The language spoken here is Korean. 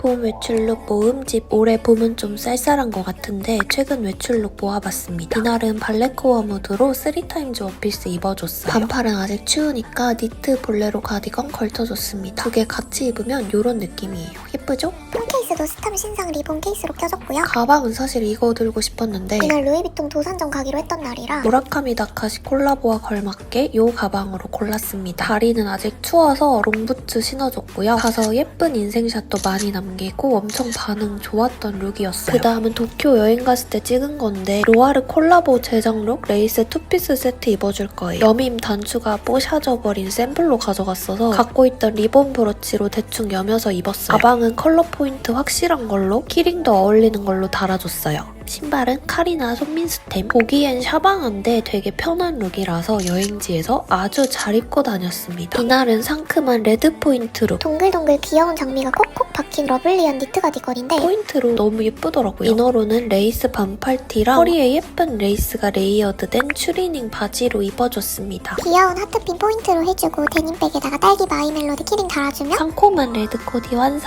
봄 외출룩 모음집 올해 봄은 좀 쌀쌀한 것 같은데 최근 외출룩 모아봤습니다. 이날은 발레코어 무드로 3타임즈 원피스 입어줬어요. 반팔은 아직 추우니까 니트 볼레로 가디건 걸쳐줬습니다. 두 개 같이 입으면 이런 느낌이에요. 예쁘죠? 폰 케이스도 스탐 신상 리본 케이스로 껴줬고요. 가방은 사실 이거 들고 싶었는데 이날 루이비통 도산점 가기로 했던 날이라 무라카미 다카시 콜라보와 걸맞게 이 가방으로 골랐습니다. 다리는 아직 추워서 롱부츠 신어줬고요. 가서 예쁜 인생샷도 많이 남 기고 엄청 반응 좋았던 룩이었어요. 그 다음은 도쿄 여행 갔을 때 찍은 건데 로아르 콜라보 제작룩 레이스 투피스 세트 입어줄 거예요. 여밈 단추가 뽀샤져 버린 샘플로 가져갔어서 갖고 있던 리본 브러치로 대충 여며서 입었어요. 가방은 컬러 포인트 확실한 걸로 키링도 어울리는 걸로 달아줬어요. 신발은 카리나 손민수템. 보기엔 샤방한데 되게 편한 룩이라서 여행지에서 아주 잘 입고 다녔습니다. 이날은 상큼한 레드 포인트 룩. 동글동글 귀여운 장미가 콕콕 박힌 러블리한 니트 가디건인데 포인트로 너무 예쁘더라고요. 이너로는 레이스 반팔티랑 허리에 예쁜 레이스가 레이어드된 추리닝 바지로 입어줬습니다. 귀여운 하트핀 포인트로 해주고 데님백에다가 딸기 마이 멜로디 키링 달아주면 상콤한 레드 코디 완성.